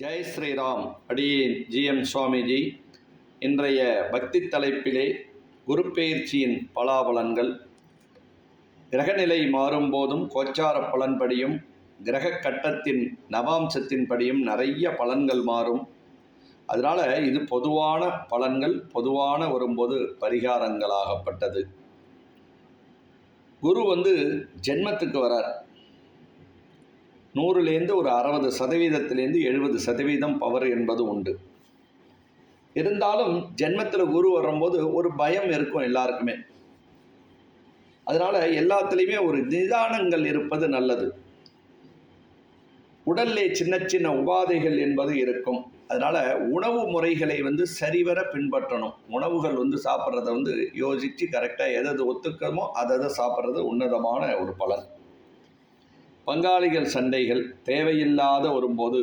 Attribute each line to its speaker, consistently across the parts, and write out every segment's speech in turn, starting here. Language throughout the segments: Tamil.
Speaker 1: ஜெய் ஸ்ரீராம் அடியேன் ஜிஎம் சுவாமிஜி. இன்றைய பக்தி தலைப்பிலே குரு பெயர்ச்சியின் பலாபலன்கள். கிரகநிலை மாறும்போதும் கோச்சார பலன்படியும் கிரக கட்டத்தின் நவாம்சத்தின்படியும் நிறைய பலன்கள் மாறும். அதனால் இது பொதுவான பலன்கள் பொதுவான வரும்போது பரிகாரங்களாகப்பட்டது. குரு வந்து ஜென்மத்துக்கு வரார். நூறுலேருந்து ஒரு அறுபது சதவீதத்திலேருந்து எழுபது சதவீதம் பவர் என்பது உண்டு. இருந்தாலும் ஜென்மத்தில் குரு வரும்போது ஒரு பயம் இருக்கும் எல்லாருக்குமே. அதனால் எல்லாத்துலேயுமே ஒரு நிதானங்கள் இருப்பது நல்லது. உடல்லே சின்ன சின்ன உபாதைகள் என்பது இருக்கும். அதனால் உணவு முறைகளை வந்து சரிவர பின்பற்றணும். உணவுகள் வந்து சாப்பிட்றத வந்து யோசித்து கரெக்டாக எது எது ஒத்துக்கமோ அதை அதை சாப்பிட்றது உன்னதமான ஒரு பலன். பங்காளிகள் சண்டைகள் தேவையில்லாத வரும்போது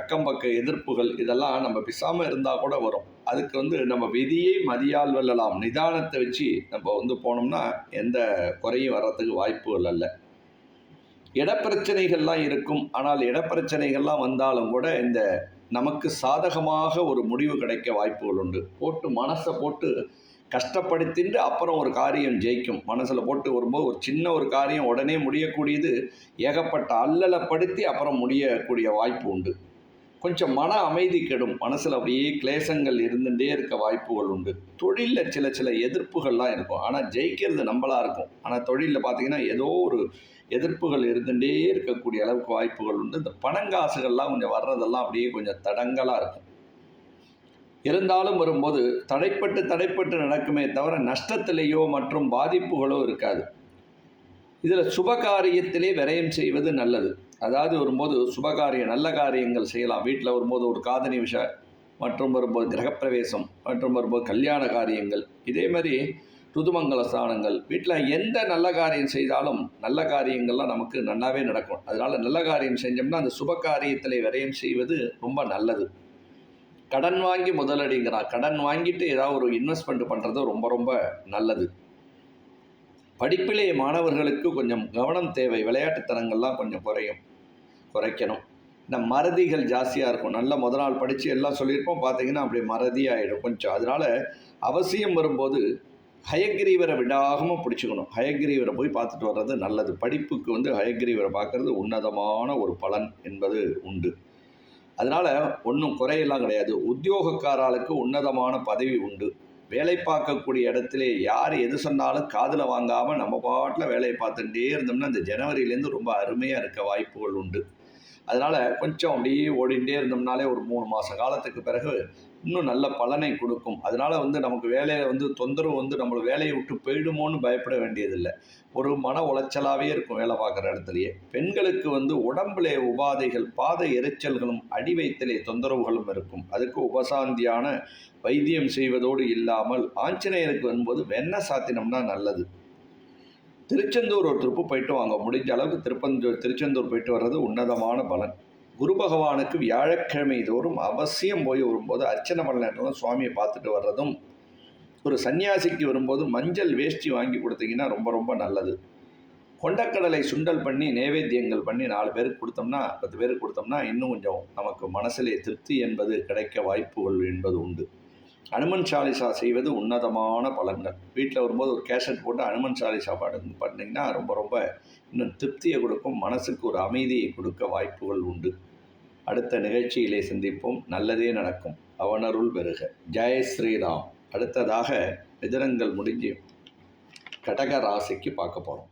Speaker 1: அக்கம் பக்க எதிர்ப்புகள் இதெல்லாம் நம்ம பிசாமல் இருந்தால் கூட வரும். அதுக்கு வந்து நம்ம விதியை மதியால் வெல்லலாம். நிதானத்தை வச்சு நம்ம வந்து போனோம்னா எந்த குறையும் வர்றதுக்கு வாய்ப்புகள் அல்ல. இடப்பிரச்சனைகள்லாம் இருக்கும். ஆனால் இடப்பிரச்சனைகள்லாம் வந்தாலும் கூட இந்த நமக்கு சாதகமாக ஒரு முடிவு கிடைக்க வாய்ப்புகள் உண்டு. போட்டு மனசை போட்டு கஷ்டப்படுத்திட்டு அப்புறம் ஒரு காரியம் ஜெயிக்கும். மனசில் போட்டு வரும்போது ஒரு சின்ன ஒரு காரியம் உடனே முடியக்கூடியது ஏகப்பட்ட அல்லலப்படுத்தி அப்புறம் முடியக்கூடிய வாய்ப்பு உண்டு. கொஞ்சம் மன அமைதி கெடும். மனசில் அப்படியே கிளேசங்கள் இருந்துகிட்டே இருக்க வாய்ப்புகள் உண்டு. தொழிலில் சில சில எதிர்ப்புகள்லாம் இருக்கும். ஆனால் ஜெயிக்கிறது நம்மளாக இருக்கும். ஆனால் தொழிலில் பார்த்திங்கன்னா ஏதோ ஒரு எதிர்ப்புகள் இருந்துகிட்டே இருக்கக்கூடிய அளவுக்கு வாய்ப்புகள் உண்டு. இந்த பணங்காசுகள்லாம் கொஞ்சம் வர்றதெல்லாம் அப்படியே கொஞ்சம் தடங்கலாக இருக்கும். இருந்தாலும் வரும்போது தடைப்பட்டு தடைப்பட்டு நடக்குமே தவிர நஷ்டத்திலேயோ மற்றும் பாதிப்புகளோ இருக்காது. இதில் சுபகாரியத்திலே விரயம் செய்வது நல்லது. அதாவது வரும்போது சுபகாரியம் நல்ல காரியங்கள் செய்யலாம். வீட்டில் வரும்போது ஒரு காதணி விஷ மற்றும் வரும்போது கிரகப்பிரவேசம் மற்றும் வரும்போது கல்யாண காரியங்கள். இதே மாதிரி ருதுமங்கல ஸ்தானங்கள் வீட்டில் எந்த நல்ல காரியம் செய்தாலும் நல்ல காரியங்கள்லாம் நமக்கு நல்லாவே நடக்கும். அதனால் நல்ல காரியம் செஞ்சோம்னா அந்த சுப காரியத்தில் விரயம் செய்வது ரொம்ப நல்லது. கடன் வாங்கி முதலடிங்கிறான் கடன் வாங்கிட்டு ஏதாவது ஒரு இன்வெஸ்ட்மெண்ட் பண்ணுறது ரொம்ப ரொம்ப நல்லது. படிப்பிலே மாணவர்களுக்கு கொஞ்சம் கவனம் தேவை. விளையாட்டுத்தனங்கள்லாம் கொஞ்சம் குறையும் குறைக்கணும். இந்த மறதிகள் ஜாஸ்தியாக இருக்கும். நல்ல முத நாள் படித்து எல்லாம் சொல்லியிருப்போம். பார்த்தீங்கன்னா அப்படி மறதி ஆகிடும் கொஞ்சம். அதனால் அவசியம் வரும்போது ஹயக்ரீவரை விடாமல் பிடிச்சிக்கணும். ஹயக்ரீவரை போய் பார்த்துட்டு வர்றது நல்லது. படிப்புக்கு வந்து ஹயக்ரீவரை பார்க்குறது உன்னதமான ஒரு பலன் என்பது உண்டு. அதனால் ஒன்றும் குறையெல்லாம் கிடையாது. உத்தியோகக்காராளுக்கு உன்னதமான பதவி உண்டு. வேலை பார்க்கக்கூடிய இடத்துல யார் எது சொன்னாலும் காதில் வாங்காமல் நம்ம பாட்டில் வேலையை பார்த்துட்டே இருந்தோம்னா இந்த ஜனவரியிலேருந்து ரொம்ப அருமையாக இருக்க வாய்ப்புகள் உண்டு. அதனால் கொஞ்சம் அப்படியே ஓடிண்டே இருந்தோம்னாலே ஒரு மூணு மாத காலத்துக்கு பிறகு இன்னும் நல்ல பலனை கொடுக்கும். அதனால் வந்து நமக்கு வேலையை வந்து தொந்தரவு வந்து நம்மளை வேலையை விட்டு போயிடுமோன்னு பயப்பட வேண்டியதில்லை. ஒரு மன உளைச்சலாகவே இருக்கும் வேலை பார்க்குற இடத்துலையே. பெண்களுக்கு வந்து உடம்புலே உபாதைகள் பாத எரிச்சல்களும் அடி வைத்தலே தொந்தரவுகளும் இருக்கும். அதுக்கு உபசாந்தியான வைத்தியம் செய்வதோடு இல்லாமல் ஆஞ்சநேயருக்கு வரும்போது வெண்ணெய் சாத்தினம்னா நல்லது. திருச்செந்தூர் ஒரு திருப்பு போயிட்டு வாங்க. முடிஞ்ச அளவுக்கு திருப்பந்தூர் திருச்செந்தூர் போயிட்டு வர்றது உன்னதமான பலன். குரு பகவானுக்கு வியாழக்கிழமை தோறும் அவசியம் போய் வரும்போது அர்ச்சனை பண்ணலாம் சுவாமியை பார்த்துட்டு வர்றதும் ஒரு சன்னியாசிக்கு வரும்போது மஞ்சள் வேஷ்டி வாங்கி கொடுத்தீங்கன்னா ரொம்ப ரொம்ப நல்லது. கொண்டக்கடலை சுண்டல் பண்ணி நைவேத்தியங்கள் பண்ணி நாலு பேருக்கு கொடுத்தோம்னா பத்து பேருக்கு கொடுத்தோம்னா இன்னும் கொஞ்சம் நமக்கு மனசிலே திருப்தி என்பது கிடைக்க வாய்ப்புகள் என்பது உண்டு. அனுமன் சாலிசா செய்வது உன்னதமான பலன்கள். வீட்டில் வரும்போது ஒரு கேசட் போட்டு அனுமன் சாலிசா பாடுங்க பண்ணிங்கன்னா ரொம்ப ரொம்ப இன்னும் திருப்தியை கொடுக்கும் மனசுக்கு ஒரு அமைதியை கொடுக்க வாய்ப்புகள் உண்டு. அடுத்த நிகழ்ச்சியிலே சந்திப்போம். நல்லதே நடக்கும். அவனருள் பெருக. ஜெய ஸ்ரீராம். அடுத்ததாக மிதனங்கள் முடிஞ்சு கடக ராசிக்கு பார்க்க போகிறோம்